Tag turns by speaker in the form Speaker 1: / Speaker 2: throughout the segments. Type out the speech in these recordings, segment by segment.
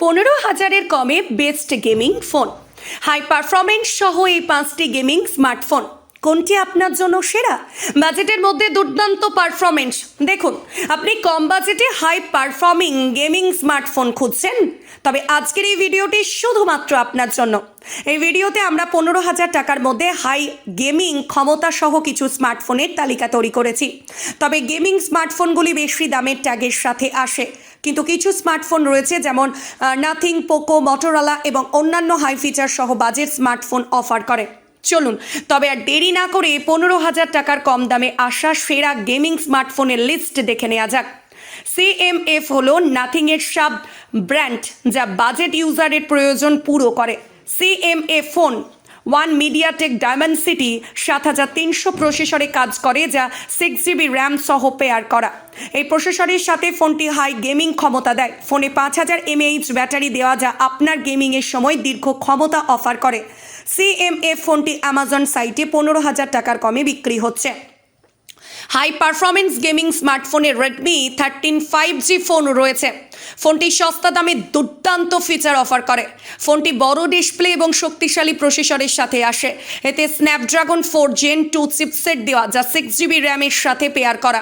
Speaker 1: পনেরো হাজারের কমে best gaming phone. High performance সহ এই পাঁচটি গেমিং স্মার্টফোন। কোনটি আপনার জন্য সেরা? বাজেটের মধ্যে দুর্দান্ত পারফরমেন্স। দেখুন, আপনি কম বাজেটে হাই পারফর্মিং গেমিং স্মার্টফোন খুঁজছেন? তবে আজকের এই ভিডিওটি শুধুমাত্র আপনার জন্য। এই ভিডিওতে আমরা পনেরো হাজার টাকার মধ্যে হাই গেমিং ক্ষমতা সহ কিছু স্মার্টফোনের তালিকা তৈরি করেছি। তবে গেমিং স্মার্টফোনগুলি বেশি দামের ট্যাগের সাথে আসে। কিন্তু কিছু স্মার্টফোন রয়েছে যেমন নাথিং পোকো মটোরোলা এবং অন্যান্য হাই ফিচার সহ বাজেট স্মার্টফোন অফার করে। চলুন, তবে আর দেরি না করে পনেরো হাজার টাকার কম দামে আসা সেরা গেমিং স্মার্টফোনের লিস্ট দেখে নেওয়া যাক। সিএমএফ হলো নাথিংয়ের সাব ব্র্যান্ড যা বাজেট ইউজারের প্রয়োজন পুরো করে। CMF phone one MediaTek Dimensity সাত হাজার তিনশো প্রসেসরে কাজ করে যা সিক্স জিবি র্যাম সহ পেয়ার করা। এই প্রসেসরের সাথে ফোনটি হাই গেমিং ক্ষমতা দেয়। ফোনে পাঁচ হাজার এমএইচ ব্যাটারি দেওয়া যা আপনার গেমিংয়ের সময় দীর্ঘ ক্ষমতা অফার করে। সিএমএ ফোনটি অ্যামাজন সাইটে পনেরো হাজার টাকার কমে বিক্রি হচ্ছে। হাই পারফরমেন্স গেমিং স্মার্টফোনে Redmi thirteen five G phone রয়েছে। ফোনটি সস্তা দামে দুর্দান্ত ফিচার অফার করে। ফোনটি বড় ডিসপ্লে এবং শক্তিশালী প্রসেসরের সাথে আসে। এতে Snapdragon four Gen two chipset দেওয়া যা সিক্স জিবি র্যামের সাথে পেয়ার করা।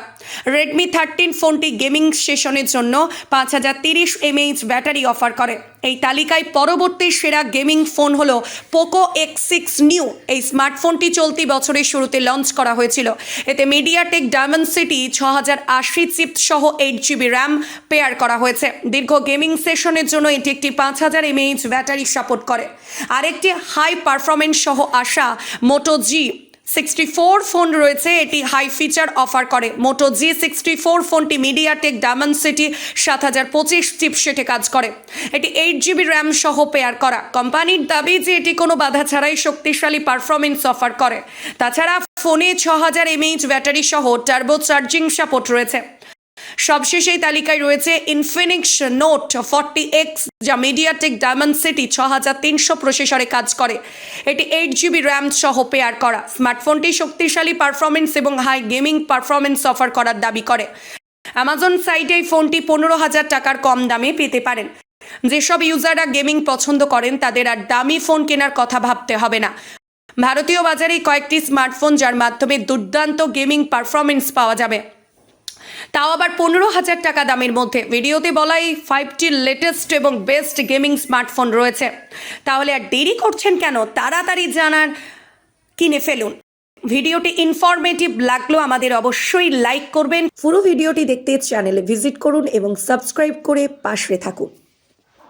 Speaker 1: রেডমি থার্টিন ফোনটি গেমিং সেশনের জন্য পাঁচ হাজার তিরিশ এমএইচ ব্যাটারি অফার করে। এই তালিকায় পরবর্তী সেরা গেমিং ফোন হলো পোকো এক্স সিক্স নিউ এই স্মার্টফোনটি চলতি বছরের শুরুতে লঞ্চ করা হয়েছিল। এতে মিডিয়াটেক ডায়মন্ড সিটি ছ হাজার আশি চিপ সহ এইট জিবি র্যাম পেয়ার করা হয়েছে। দীর্ঘ গেমিং সেশনের জন্য এটি একটি পাঁচ হাজার এমএইচ ব্যাটারি সাপোর্ট করে। আরেকটি হাই পারফরমেন্স সহ আসা Moto G sixty four phone রয়েছে, এটি হাই ফিচার অফার করে। মোটো জি সিক্সটি ফোর ফোনটি মিডিয়াটেক ডায়মন্ড সিটি সাত হাজার পঁচিশ চিপসেটে কাজ করে। এটি এইট জিবি র্যাম সহ পেয়ার করা। কোম্পানির দাবি যে এটি কোনো বাধা ছাড়াই শক্তিশালী পারফরমেন্স অফার করে। তাছাড়া ফোনে ছ হাজার এমএইচ ব্যাটারি সহ টার্বো চার্জিং সাপোর্ট রয়েছে। সবশেষে এই তালিকায় রয়েছে ইনফিনিক্স নোট ফর্টি এক্স যা মিডিয়াটেক ডায়মন্ড সিটি ছ হাজার তিনশো প্রসেসরে কাজ করে। এটি এইট জিবি র্যাম সহ পেয়ার করা। স্মার্টফোনটি শক্তিশালী পারফরমেন্স এবং হাই গেমিং পারফরমেন্স অফার করার দাবি করে। অ্যামাজন সাইটে এই ফোনটি পনেরো হাজার টাকার কম দামে পেতে পারেন। যেসব ইউজাররা গেমিং পছন্দ করেন, তাদের আর দামি ফোন কেনার কথা ভাবতে হবে না। ভারতীয় বাজারে কয়েকটি স্মার্টফোন, যার মাধ্যমে দুর্দান্ত গেমিং পারফরমেন্স পাওয়া যাবে। তাও আবার পনেরো হাজার টাকা দামের মধ্যে। ভিডিওতে বলাই ফাইভটি লেটেস্ট এবং বেস্ট গেমিং স্মার্টফোন রয়েছে। তাহলে আর দেরি করছেন কেন? তাড়াতাড়ি জানার কিনে ফেলুন। ভিডিওটি ইনফরমেটিভ লাগল আমাদের অবশ্যই লাইক করবেন। পুরো ভিডিওটি দেখতে চ্যানেলে ভিজিট করুন এবং সাবস্ক্রাইব করে পাশে থাকুন।